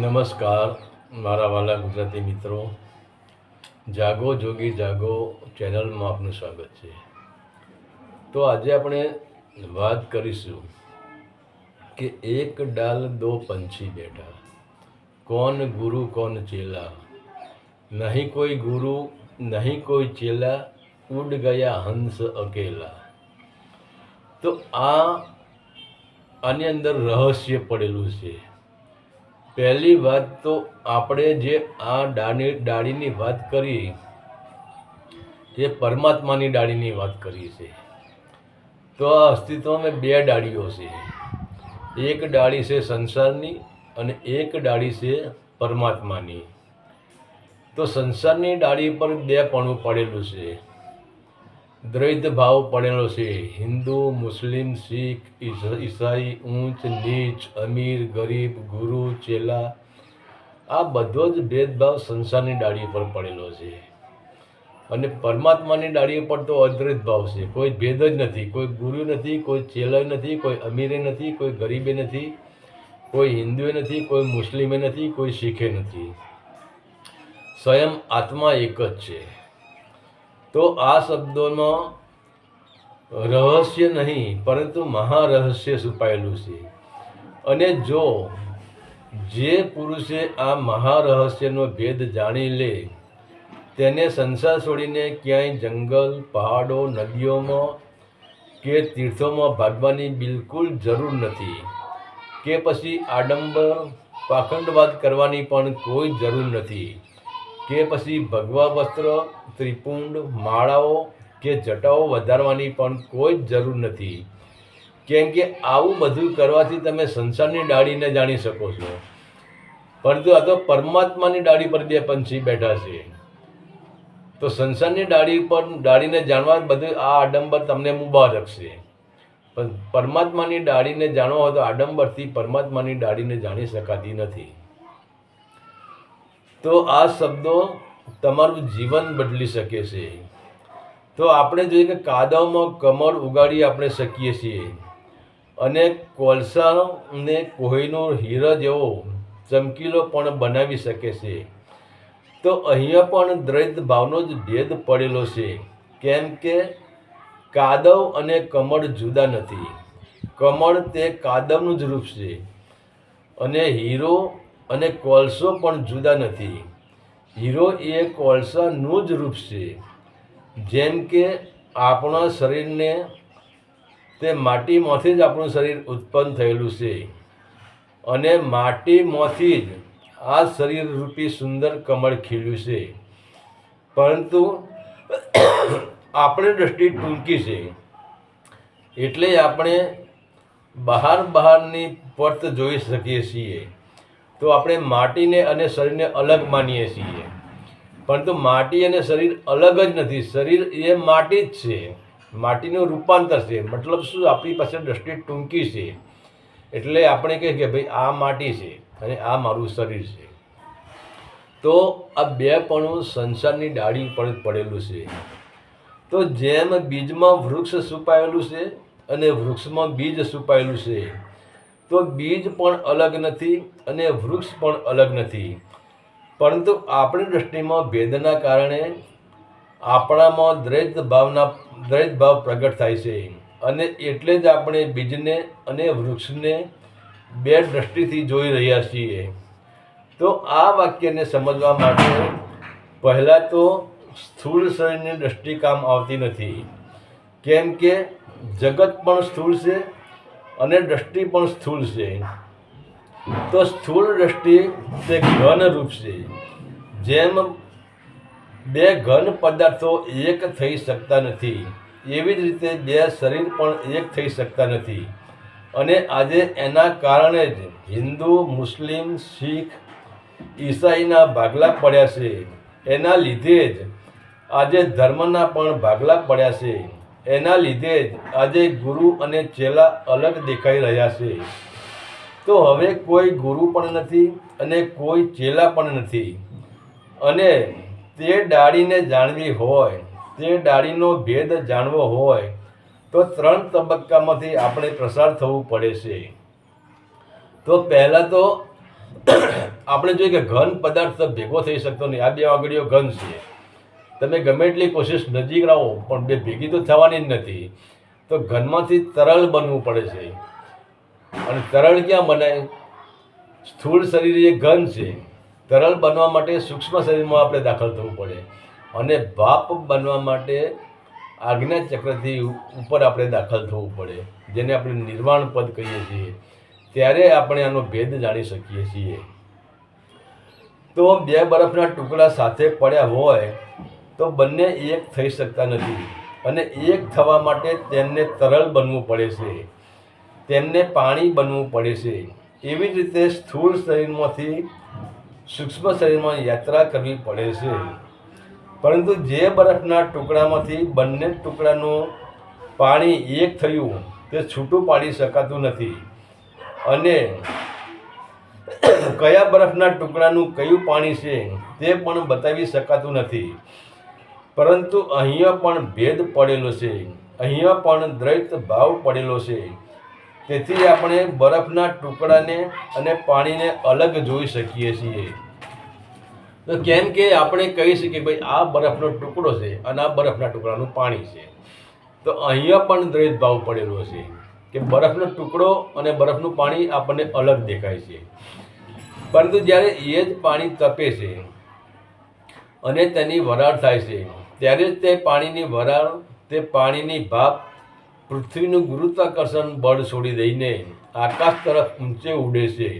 નમસ્કાર, મારા વાલા ગુજરાતી મિત્રો. જાગો, જોગી, જાગો ચેનલમાં આપનું સ્વાગત છે. તો આજે આપણે વાત કરીશું કે એક ડાલ દો પંછી બેઠા. કોણ ગુરુ, કોણ ચેલા? નહીં કોઈ ગુરુ, નહીં કોઈ ચેલા, ઉડ ગયા હંસ અકેલા. તો આ આની અંદર રહસ્ય પડેલું છે. પહેલી વાત તો આપણે જે આ ડાળી ડાળીની વાત કરી એ પરમાત્માની ડાળીની વાત કરી છે, તો આ અસ્તિત્વમાં બે ડાળીઓ છે. એક ડાળી છે સંસારની અને એક ડાળી છે પરમાત્માની. તો સંસારની ડાળી પર બે પણું પડેલું છે. દ્વૈત ભાવ પડેલો છે. હિન્દુ, મુસ્લિમ, શીખ ઈસાઈ, ઊંચ, નીચ, અમીર, ગરીબ, ગુરુ, ચેલા, આ બધો જ ભેદભાવ સંસારની ડાળી પર પડેલો છે. અને પરમાત્માની ડાળી પર તો અદ્વૈત ભાવ છે. કોઈ ભેદ જ નથી. કોઈ ગુરુ નથી, કોઈ ચેલો નથી, કોઈ અમીરે નથી, કોઈ ગરીબે નથી, કોઈ હિન્દુએ નથી, કોઈ મુસ્લિમે નથી, કોઈ શીખે નથી. સ્વયં આત્મા એક જ છે. તો આ શબ્દોનો રહસ્ય નહીં, પરંતુ મહારહસ્ય છુપાયેલું છે. અને જો જે પુરુષે આ મહારહસ્યનો ભેદ જાણી લે, તેને સંસાર છોડીને ક્યાંય જંગલ, પહાડો, નદીઓમાં કે તીર્થોમાં ભાગવાની બિલકુલ જરૂર નથી, કે પછી આડંબર, પાખંડવાદ કરવાની પણ કોઈ જરૂર નથી. કે પછી ભગવા વસ્ત્ર, ત્રિપુંડ, માળાઓ કે જટાઓ વધારવાની પણ કોઈ જ જરૂર નથી. કેમ કે આવું બધું કરવાથી તમે સંસારની ડાળીને જાણી શકો છો. પરંતુ આ તો પરમાત્માની ડાળી પર બે પંછી બેઠા છે. તો સંસારની ડાળી પર, ડાળીને જાણવા બધું આ આડંબર તમને મુબારક છે. પણ પરમાત્માની ડાળીને જાણવા હોય તો આડંબરથી પરમાત્માની ડાળીને જાણી શકાતી નથી. તો આ શબ્દો તમારું જીવન બદલી શકે છે. તો આપણે જોઈએ કે કાદવમાં કમળ ઉગાડી આપણે શકીએ છીએ. અને કોલસાને કોહીનો હીરો જેવો ચમકીલો પણ બનાવી શકે છે. તો અહીંયા પણ દ્રૈત ભાવનો જ ભેદ પડેલો છે. કેમ કે કાદવ અને કમળ જુદા નથી. કમળ તે કાદવનું જ રૂપ છે. અને હીરો અને કોલસો પણ જુદા નથી. હીરો એ કોલસાનું જ રૂપ છે. જેમ કે આપણા શરીરને તે માટીમાંથી જ આપણું શરીર ઉત્પન્ન થયેલું છે. અને માટીમાંથી જ આ શરીર રૂપી સુંદર કમળ ખીલ્યું છે. પરંતુ આપણી દ્રષ્ટિ ટૂંકી છે. એટલે આપણે બહાર બહારની ફરત જોઈ શકીએ છીએ. તો આપણે માટીને અને શરીરને અલગ માનીએ છીએ. પરંતુ માટી અને શરીર અલગ જ નથી. શરીર એ માટી જ છે. માટીનું રૂપાંતર છે. મતલબ શું? આપણી પાસે દ્રષ્ટિ ટૂંકી છે. એટલે આપણે કહીએ કે ભાઈ, આ માટી છે અને આ મારું શરીર છે. તો આ બે પણ સંસારની ડાળી પર પડેલું છે. તો જેમ બીજમાં વૃક્ષ છુપાયેલું છે અને વૃક્ષમાં બીજ છુપાયેલું છે તો બીજ પણ અલગ નથી અને વૃક્ષ પણ અલગ નથી. પરંતુ આપણી દૃષ્ટિમાં ભેદના કારણે આપણામાં દ્રૈત ભાવના, દ્રૈત ભાવ પ્રગટ થાય છે. અને એટલે જ આપણે બીજને અને વૃક્ષને બે દ્રષ્ટિથી જોઈ રહ્યા છીએ. તો આ વાક્યને સમજવા માટે પહેલાં તો સ્થૂળ શરીરની દ્રષ્ટિ કામ આવતી નથી. કેમ કે જગત પણ સ્થૂળ છે અને દ્રષ્ટિ પણ સ્થૂળ છે. તો સ્થૂળ દ્રષ્ટિ તે ઘન રૂપ છે. જેમ બે ઘન પદાર્થો એક થઈ શકતા નથી, એવી જ રીતે બે શરીર પણ એક થઈ શકતા નથી. અને આજે એના કારણે જ હિન્દુ, મુસ્લિમ, શીખ, ઈસાઈના ભાગલા પડ્યા છે. એના લીધે જ આજે ધર્મના પણ ભાગલા પડ્યા છે. એના લીધે જ આજે ગુરુ અને ચેલા અલગ દેખાઈ રહ્યા છે. તો હવે કોઈ ગુરુ પણ નથી અને કોઈ ચેલા પણ નથી. અને તે ડાળીને જાણવી હોય, તે ડાળીનો ભેદ જાણવો હોય, તો ત્રણ તબક્કામાંથી આપણે પ્રસાર થવું પડે છે. તો પહેલાં તો આપણે જોઈએ કે ઘન પદાર્થ ભેગો થઈ શકતો નહીં. આ બે આગળીઓ ઘન છે. તમે ગમે એટલી કોશિશ નજીક રહો, પણ બે ભેગી તો થવાની જ નથી. તો ઘનમાંથી તરલ બનવું પડે છે. અને તરલ ક્યાં બને? સ્થૂળ શરીર એ ઘન છે. તરલ બનવા માટે સૂક્ષ્મ શરીરમાં આપણે દાખલ થવું પડે. અને ભાપ બનવા માટે આજ્ઞા ચક્રથી ઉપર આપણે દાખલ થવું પડે, જેને આપણે નિર્વાણ પદ કહીએ છીએ. ત્યારે આપણે આનો ભેદ જાણી શકીએ છીએ. તો બે બરફના ટુકડા સાથે પડ્યા હોય તો બંને એક થઈ શકતા નથી અને એક થવા માટે તેમને તરલ બનવું પડે છે. તેમને પાણી બનવું પડે છે. એવી જ રીતે સ્થૂળ શરીરમાંથી સૂક્ષ્મ શરીરમાં યાત્રા કરવી પડે છે. પરંતુ જે બરફના ટુકડામાંથી બંને ટુકડાનું પાણી એક થયું, તે છૂટું પાડી શકાતું નથી. અને કયા બરફના ટુકડાનું કયું પાણી છે, તે પણ બતાવી શકાતું નથી. પરંતુ અહીંયા પણ ભેદ પડેલો છે. અહીંયા પણ દ્વૈત ભાવ પડેલો છે. તેથી આપણે બરફના ટુકડાને અને પાણીને અલગ જોઈ શકીએ છીએ. તો કેમ કે આપણે કહી શકીએ ભાઈ, આ બરફનો ટુકડો છે અને આ બરફના ટુકડાનું પાણી છે. તો અહીંયા પણ દ્વૈત ભાવ પડેલો છે કે બરફનો ટુકડો અને બરફનું પાણી આપણને અલગ દેખાય છે. પરંતુ જ્યારે એ જ પાણી તપે છે અને તેની વરાળ થાય છે ત્યારે જ તે પાણીની વરાળ, તે પાણીની ભાપ, પૃથ્વીનું ગુરુત્વાકર્ષણ બળ છોડી દઈને આકાશ તરફ ઊંચે ઉડે છે.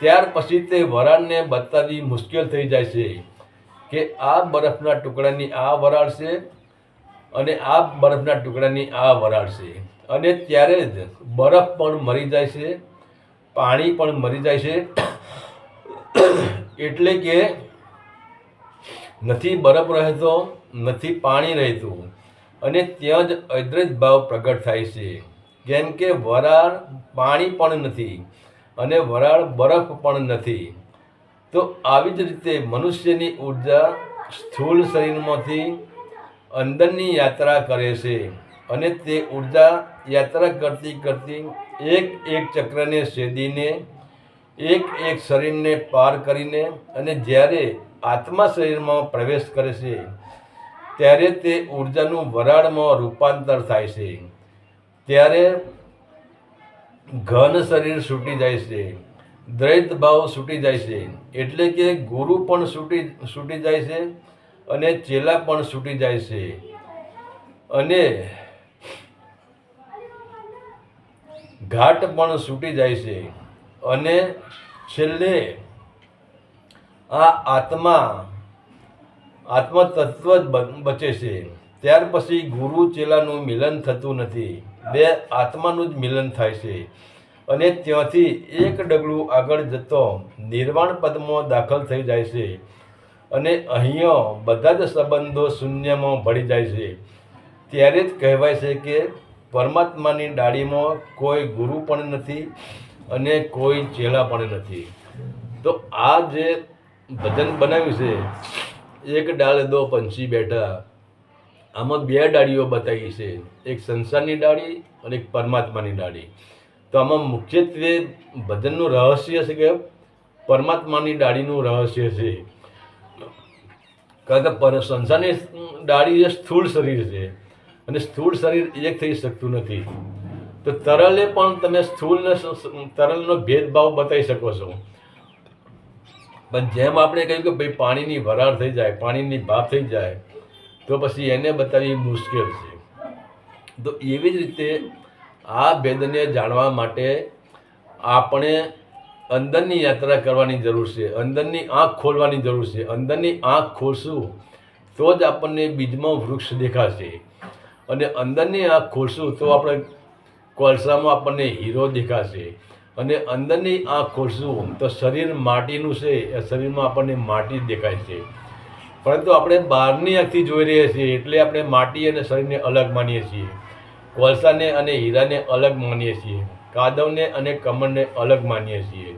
ત્યાર પછી તે વરાળને બતાવવી મુશ્કેલ થઈ જાય છે કે આ બરફના ટુકડાની આ વરાળ છે અને આ બરફના ટુકડાની આ વરાળ છે. અને ત્યારે જ બરફ પણ મરી જાય છે, પાણી પણ મરી જાય છે. એટલે કે નથી બરફ રહેતો, નથી પાણી રહેતું અને ત્યાં જ અદ્રજ ભાવ પ્રગટ થાય છે. કેમ કે વરાળ પાણી પણ નથી અને વરાળ બરફ પણ નથી. તો આવી જ રીતે મનુષ્યની ઊર્જા સ્થૂળ શરીરમાંથી અંદરની યાત્રા કરે છે અને તે ઊર્જા યાત્રા કરતી કરતી એક એક ચક્રને છેદીને એક એક શરીરને પાર કરીને અને જ્યારે આત્મા શરીરમાં પ્રવેશ કરે છે, ત્યારે તે ઉર્જાનું વરાળમાં રૂપાંતર થાય છે. ત્યારે ઘન શરીર છૂટી જાય છે દ્વૈત ભાવ છૂટી જાય છે, એટલે કે ગુરુ પણ છૂટી છૂટી જાય છે અને ચેલા પણ છૂટી જાય છે. અને ઘાટ પણ છૂટી જાય છે. અને છેલ્લે આ આત્મા આત્મતત્વ જ બચે છે. ત્યાર પછી ગુરુ ચેલાનું મિલન થતું નથી. બે આત્માનું જ મિલન થાય છે. અને ત્યાંથી એક ડગલું આગળ જતો નિર્વાણ પદમાં દાખલ થઈ જાય છે. અને અહીંયા બધા જ સંબંધો શૂન્યમાં ભળી જાય છે. ત્યારે જ કહેવાય છે કે પરમાત્માની ડાળીમાં કોઈ ગુરુ પણ નથી અને કોઈ ચેલા પણ નથી. તો આ જે ભજન બનાવ્યું છે. એક ડાળ દો પંછી બેઠા. આમાં બે ડાળીઓ બતાવી છે. એક સંસારની ડાળી અને એક પરમાત્માની ડાળી. તો આમાં મુખ્યત્વે ભજનનું રહસ્ય છે કે પરમાત્માની ડાળીનું રહસ્ય છે. કારણ કે પર સંસારની ડાળી એ સ્થૂળ શરીર છે અને સ્થૂળ શરીર એક થઈ શકતું નથી. તો તરલે પણ તમે સ્થૂળ ને સ- સ- તરલનો ભેદભાવ બતાવી શકો છો. પણ જેમ આપણે કહ્યું કે ભાઈ પાણીની વરાળ થઈ જાય, પાણીની ભાપ થઈ જાય, તો પછી એને બતાવવી મુશ્કેલ છે. તો એવી જ રીતે આ ભેદને જાણવા માટે આપણે અંદરની યાત્રા કરવાની જરૂર છે, અંદરની આંખ ખોલવાની જરૂર છે. અંદરની આંખ ખોલશું તો જ આપણને બીજમાં વૃક્ષ દેખાશે. અને અંદરની આંખ ખોલશું તો આપણે કોલસામાં આપણને હીરો દેખાશે. અને અંદરની આંખ ખોલશું તો શરીર માટીનું છે, એ શરીરમાં આપણને માટી જ દેખાય છે. પરંતુ આપણે બહારની આંખથી જોઈ રહ્યા છીએ, એટલે આપણે માટી અને શરીરને અલગ માનીએ છીએ. કોલસાને અને હીરાને અલગ માનીએ છીએ. કાદવને અને કમળને અલગ માનીએ છીએ.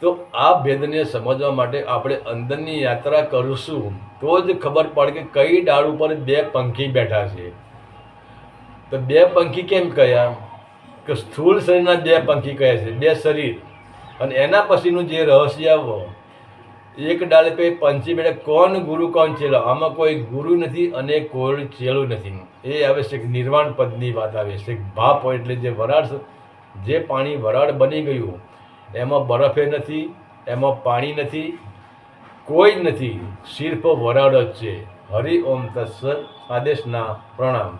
તો આ ભેદને સમજવા માટે આપણે અંદરની યાત્રા કરીશું, તો જ ખબર પડે કે કઈ ડાળ ઉપર બે પંખી બેઠા છે. તો બે પંખી કેમ કયા? કે સ્થૂળ શરીરના બે પંખી કહે છે, બે શરીર. અને એના પછીનું જે રહસ્ય એક ડાળે પે પંચી બેડે કોણ ગુરુ કોણ ચેલો આમાં કોઈ ગુરુ નથી અને કોઈ ચેલું નથી. એ આવે છે નિર્વાણ પદની વાત આવે. છે ભાપ હોય એટલે જે વરાળ જે પાણી વરાળ બની ગયું, એમાં બરફે નથી, એમાં પાણી નથી, કોઈ જ નથી. સિર્ફ વરાળ જ છે. હરિ ઓમ તત્સત આદેશના પ્રણામ.